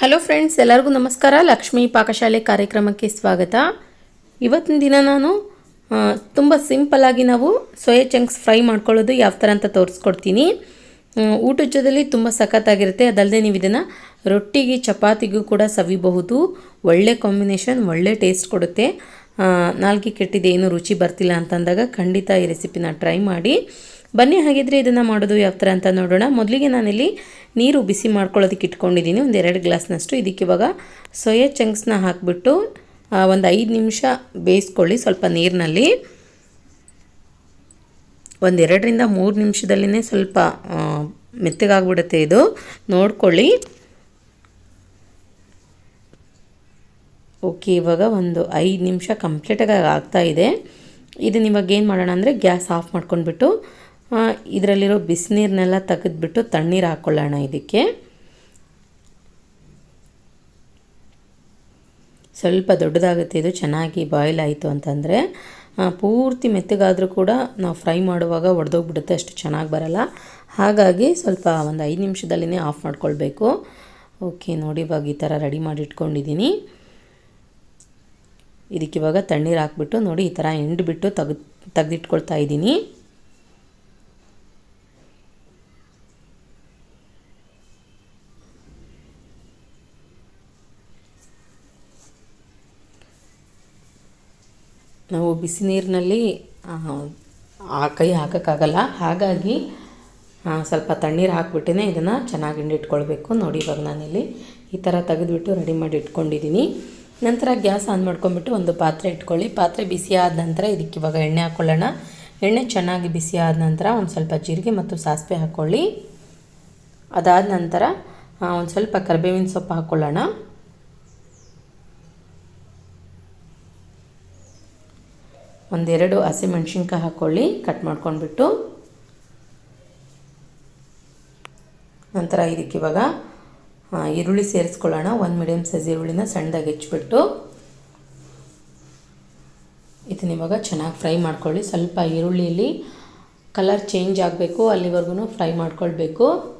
Hello friends ಎಲ್ಲರಿಗೂ ನಮಸ್ಕಾರ. ಲಕ್ಷ್ಮೀ ಪಾಕಶಾಲೆ ಕಾರ್ಯಕ್ರಮಕ್ಕೆ ಸ್ವಾಗತ. ಇವತ್ತಿನ ದಿನ ನಾನು ತುಂಬ ಸಿಂಪಲ್ಲಾಗಿ ನಾವು ಸೋಯಾ ಚಂಕ್ಸ್ ಫ್ರೈ ಮಾಡ್ಕೊಳ್ಳೋದು ಯಾವ ಥರ ಅಂತ ತೋರಿಸ್ಕೊಡ್ತೀನಿ. ಊಟ ಊಟದ ಜೊತೆಲಿ ತುಂಬ ಸಖತ್ತಾಗಿರುತ್ತೆ. ಅದಲ್ಲದೆ ನೀವು ಇದನ್ನು ರೊಟ್ಟಿಗೆ, ಚಪಾತಿಗೂ ಕೂಡ ಸವಿಬಹುದು. ಒಳ್ಳೆ ಕಾಂಬಿನೇಷನ್ ಒಳ್ಳೆ ಟೇಸ್ಟ್ ಕೊಡುತ್ತೆ. ನಾಲ್ಕಿ ನಾಲ್ಗೆ ಕೆಟ್ಟಿದೆ, ಏನು ರುಚಿ ಬರ್ತಿಲ್ಲ ಅಂತಂದಾಗ ಖಂಡಿತ ಈ ರೆಸಿಪಿನ ಟ್ರೈ ಮಾಡಿ. ಬನ್ನಿ, ಹಾಗಿದ್ರೆ ಇದನ್ನು ಮಾಡೋದು ಯಾವ ಥರ ಅಂತ ನೋಡೋಣ. ಮೊದಲಿಗೆ ನಾನಿಲ್ಲಿ ನೀರು ಬಿಸಿ ಮಾಡ್ಕೊಳ್ಳೋದಕ್ಕೆ ಇಟ್ಕೊಂಡಿದ್ದೀನಿ. ಒಂದು ಎರಡು ಗ್ಲಾಸ್ನಷ್ಟು. ಇದಕ್ಕೆ ಇವಾಗ ಸೋಯಾ ಚಂಕ್ಸ್ನ ಹಾಕಿಬಿಟ್ಟು ಒಂದು ಐದು ನಿಮಿಷ ಬೇಯಿಸ್ಕೊಳ್ಳಿ ಸ್ವಲ್ಪ ನೀರಿನಲ್ಲಿ. ಒಂದೆರಡರಿಂದ ಮೂರು ನಿಮಿಷದಲ್ಲಿನೇ ಸ್ವಲ್ಪ ಮೆತ್ತಗಾಗ್ಬಿಡುತ್ತೆ ಇದು. ನೋಡ್ಕೊಳ್ಳಿ. ಓಕೆ, ಇವಾಗ ಒಂದು ಐದು ನಿಮಿಷ ಕಂಪ್ಲೀಟಾಗಿ ಆಗ್ತಾ ಇದೆ. ಇದನ್ನ ಇವಾಗ ಏನು ಮಾಡೋಣ ಅಂದರೆ ಗ್ಯಾಸ್ ಆಫ್ ಮಾಡ್ಕೊಂಡ್ಬಿಟ್ಟು ಇದರಲ್ಲಿರೋ ಬಿಸಿನೀರನ್ನೆಲ್ಲ ತೆಗೆದ್ಬಿಟ್ಟು ತಣ್ಣೀರು ಹಾಕ್ಕೊಳ್ಳೋಣ ಇದಕ್ಕೆ. ಸ್ವಲ್ಪ ದೊಡ್ಡದಾಗುತ್ತೆ, ಇದು ಚೆನ್ನಾಗಿ ಬಾಯ್ಲ್ ಆಯಿತು ಅಂತಂದರೆ. ಪೂರ್ತಿ ಮೆತ್ತಗಾದರೂ ಕೂಡ ನಾವು ಫ್ರೈ ಮಾಡುವಾಗ ಒಡೆದೋಗ್ಬಿಡುತ್ತೆ, ಅಷ್ಟು ಚೆನ್ನಾಗಿ ಬರಲ್ಲ. ಹಾಗಾಗಿ ಸ್ವಲ್ಪ ಒಂದು ಐದು ನಿಮಿಷದಲ್ಲಿನೇ ಆಫ್ ಮಾಡ್ಕೊಳ್ಬೇಕು. ಓಕೆ, ನೋಡಿ ಇವಾಗ ಈ ಥರ ರೆಡಿ ಮಾಡಿ ಇಟ್ಕೊಂಡಿದ್ದೀನಿ ಇದಕ್ಕೆ ಇವಾಗ ತಣ್ಣೀರು ಹಾಕ್ಬಿಟ್ಟು ನೋಡಿ ಈ ಥರ ಎಂಡ್ಬಿಟ್ಟು ತೆಗೆದು ತೆಗೆದಿಟ್ಕೊಳ್ತಾ ಇದ್ದೀನಿ ನಾವು ಬಿಸಿ ನೀರಿನಲ್ಲಿ, ಆ ಕೈ ಹಾಕೋಕ್ಕಾಗಲ್ಲ. ಹಾಗಾಗಿ ಸ್ವಲ್ಪ ತಣ್ಣೀರು ಹಾಕ್ಬಿಟ್ಟೇ ಇದನ್ನು ಚೆನ್ನಾಗಿ ಹಿಂಡಿಟ್ಕೊಳ್ಬೇಕು. ನೋಡಿ ಇವಾಗ ನಾನಿಲ್ಲಿ ಈ ಥರ ತೆಗೆದುಬಿಟ್ಟು ರೆಡಿ ಮಾಡಿ ಇಟ್ಕೊಂಡಿದ್ದೀನಿ ನಂತರ ಗ್ಯಾಸ್ ಆನ್ ಮಾಡ್ಕೊಂಬಿಟ್ಟು ಒಂದು ಪಾತ್ರೆ ಇಟ್ಕೊಳ್ಳಿ. ಪಾತ್ರೆ ಬಿಸಿ ಆದ ನಂತರ ಇದಕ್ಕೆ ಇವಾಗ ಎಣ್ಣೆ ಹಾಕ್ಕೊಳ್ಳೋಣ ಎಣ್ಣೆ ಚೆನ್ನಾಗಿ ಬಿಸಿ ಆದ ನಂತರ ಒಂದು ಸ್ವಲ್ಪ ಜೀರಿಗೆ ಮತ್ತು ಸಾಸಿವೆ ಹಾಕ್ಕೊಳ್ಳಿ ಅದಾದ ನಂತರ ಒಂದು ಸ್ವಲ್ಪ ಕರಿಬೇವಿನ ಸೊಪ್ಪು ಹಾಕ್ಕೊಳ್ಳೋಣ ಒಂದೆರಡು ಹಸಿಮೆಣ್ಸಿನ್ಕಾಯಿ ಹಾಕ್ಕೊಳ್ಳಿ ಕಟ್ ಮಾಡ್ಕೊಂಡ್ಬಿಟ್ಟು. ನಂತರ ಇದಕ್ಕೆ ಇವಾಗ ಈರುಳ್ಳಿ ಸೇರಿಸ್ಕೊಳ್ಳೋಣ. ಒಂದು ಮೀಡಿಯಮ್ ಸೈಜ್ ಈರುಳ್ಳಿನ ಸಣ್ಣದಾಗಿ ಹೆಚ್ಚಿಬಿಟ್ಟು. ಇದನ್ನ ಇವಾಗ ಚೆನ್ನಾಗಿ ಫ್ರೈ ಮಾಡ್ಕೊಳ್ಳಿ. ಸ್ವಲ್ಪ ಈರುಳ್ಳಿಯಲ್ಲಿ ಕಲರ್ ಚೇಂಜ್ ಆಗಬೇಕು. ಅಲ್ಲಿವರೆಗೂ ಫ್ರೈ ಮಾಡ್ಕೊಳ್ಬೇಕು.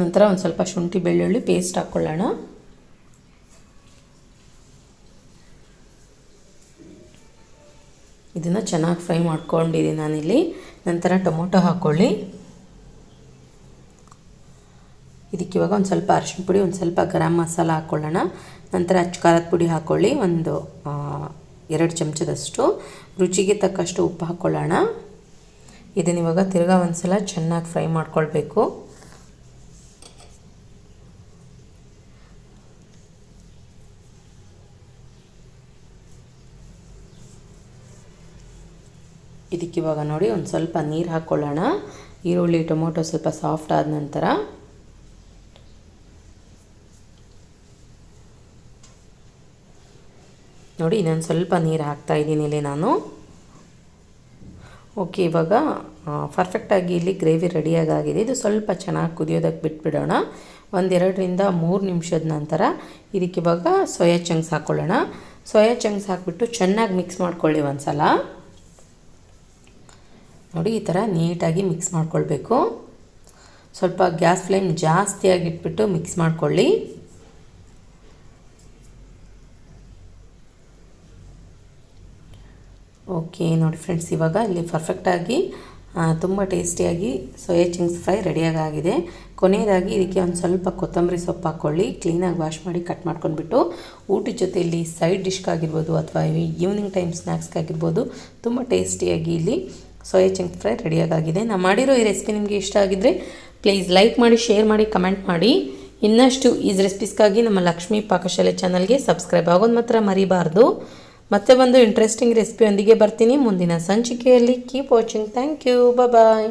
ನಂತರ ಒಂದು ಸ್ವಲ್ಪ ಶುಂಠಿ, ಬೆಳ್ಳುಳ್ಳಿ ಪೇಸ್ಟ್ ಹಾಕ್ಕೊಳ್ಳೋಣ ಇದನ್ನು ಚೆನ್ನಾಗಿ ಫ್ರೈ ಮಾಡ್ಕೊಂಡಿದ್ದೀನಿ ನಾನಿಲ್ಲಿ. ನಂತರ ಟೊಮೊಟೊ ಹಾಕ್ಕೊಳ್ಳಿ ಇದಕ್ಕೆ ಇವಾಗ ಒಂದು ಸ್ವಲ್ಪ ಅರಿಶಿನ ಪುಡಿ, ಒಂದು ಸ್ವಲ್ಪ ಗರಂ ಮಸಾಲ ಹಾಕ್ಕೊಳ್ಳೋಣ ನಂತರ ಅಚ್ಚ ಖಾರದ ಪುಡಿ ಹಾಕ್ಕೊಳ್ಳಿ ಒಂದು ಎರಡು ಚಮಚದಷ್ಟು. ರುಚಿಗೆ ತಕ್ಕಷ್ಟು ಉಪ್ಪು ಹಾಕ್ಕೊಳ್ಳೋಣ ಇದನ್ನ ಇವಾಗ ತಿರ್ಗಾ ಒಂದು ಸಲ ಚೆನ್ನಾಗಿ ಫ್ರೈ ಮಾಡ್ಕೊಳ್ಬೇಕು. ಇದಕ್ಕೆ ಇವಾಗ ನೋಡಿ ಒಂದು ಸ್ವಲ್ಪ ನೀರು ಹಾಕ್ಕೊಳ್ಳೋಣ ಈರುಳ್ಳಿ ಟೊಮೊಟೊ ಸ್ವಲ್ಪ ಸಾಫ್ಟ್ ಆದ ನಂತರ. ನೋಡಿ, ಇನ್ನೊಂದು ಸ್ವಲ್ಪ ನೀರು ಹಾಕ್ತಾ ಇದ್ದೀನಿ ಇಲ್ಲಿ ನಾನು. ಓಕೆ ಇವಾಗ ಪರ್ಫೆಕ್ಟಾಗಿ ಇಲ್ಲಿ ಗ್ರೇವಿ ರೆಡಿಯಾಗಿದೆ ಇದು ಸ್ವಲ್ಪ ಚೆನ್ನಾಗಿ ಕುದಿಯೋದಕ್ಕೆ ಬಿಟ್ಬಿಡೋಣ. ಒಂದೆರಡರಿಂದ ಮೂರು ನಿಮಿಷದ ನಂತರ ಇದಕ್ಕೆ ಇವಾಗ ಸೋಯಾ ಚಂಕ್ಸ್ ಹಾಕ್ಕೊಳ್ಳೋಣ ಸೋಯಾ ಚಂಕ್ಸ್ ಹಾಕ್ಬಿಟ್ಟು ಚೆನ್ನಾಗಿ ಮಿಕ್ಸ್ ಮಾಡ್ಕೊಳ್ಳಿ ಒಂದು ಸಲ ನೋಡಿ, ಈ ಥರ ನೀಟಾಗಿ ಮಿಕ್ಸ್ ಮಾಡ್ಕೊಳ್ಬೇಕು. ಸ್ವಲ್ಪ ಗ್ಯಾಸ್ ಫ್ಲೇಮ್ ಜಾಸ್ತಿಯಾಗಿ ಇಟ್ಬಿಟ್ಟು ಮಿಕ್ಸ್ ಮಾಡ್ಕೊಳ್ಳಿ. ಓಕೆ, ನೋಡಿ ಫ್ರೆಂಡ್ಸ್, ಇವಾಗ ಇಲ್ಲಿ ಪರ್ಫೆಕ್ಟಾಗಿ ತುಂಬ ಟೇಸ್ಟಿಯಾಗಿ ಸೋಯಾ ಚಿಂಗ್ಸ್ ಫ್ರೈ ರೆಡಿಯಾಗಿದೆ ಕೊನೆಯದಾಗಿ ಇದಕ್ಕೆ ಒಂದು ಸ್ವಲ್ಪ ಕೊತ್ತಂಬರಿ ಸೊಪ್ಪು ಹಾಕ್ಕೊಳ್ಳಿ ಕ್ಲೀನಾಗಿ ವಾಶ್ ಮಾಡಿ ಕಟ್ ಮಾಡ್ಕೊಂಡ್ಬಿಟ್ಟು, ಊಟದ ಜೊತೆಯಲ್ಲಿ ಸೈಡ್ ಡಿಶ್ಗಾಗಿರ್ಬೋದು ಅಥವಾ ಈವ್ನಿಂಗ್ ಟೈಮ್ ಸ್ನ್ಯಾಕ್ಸ್ಗಾಗಿರ್ಬೋದು ತುಂಬ ಟೇಸ್ಟಿಯಾಗಿ ಇಲ್ಲಿ ಸೋಯಾ ಚಿಂಕ್ ಫ್ರೈ ರೆಡಿಯಾಗಿದೆ ನಾನು ಮಾಡಿರೋ ಈ ರೆಸಿಪಿ ನಿಮಗೆ ಇಷ್ಟ ಆಗಿದ್ರೆ ಪ್ಲೀಸ್ ಲೈಕ್ ಮಾಡಿ ಶೇರ್ ಮಾಡಿ ಕಮೆಂಟ್ ಮಾಡಿ. ಇನ್ನಷ್ಟು ಈಸ್ ರೆಸಿಪೀಸ್ಗಾಗಿ ನಮ್ಮ ಲಕ್ಷ್ಮೀ ಪಾಕಶಾಲೆ ಚಾನಲ್ಗೆ ಸಬ್ಸ್ಕ್ರೈಬ್ ಆಗೋದು ಮಾತ್ರ ಮರಿಬಾರ್ದು. ಮತ್ತೆ ಒಂದು ಇಂಟ್ರೆಸ್ಟಿಂಗ್ ರೆಸಿಪಿಯೊಂದಿಗೆ ಬರ್ತೀನಿ. ಮುಂದಿನ ಸಂಚಿಕೆಯಲ್ಲಿ keep watching thank you bye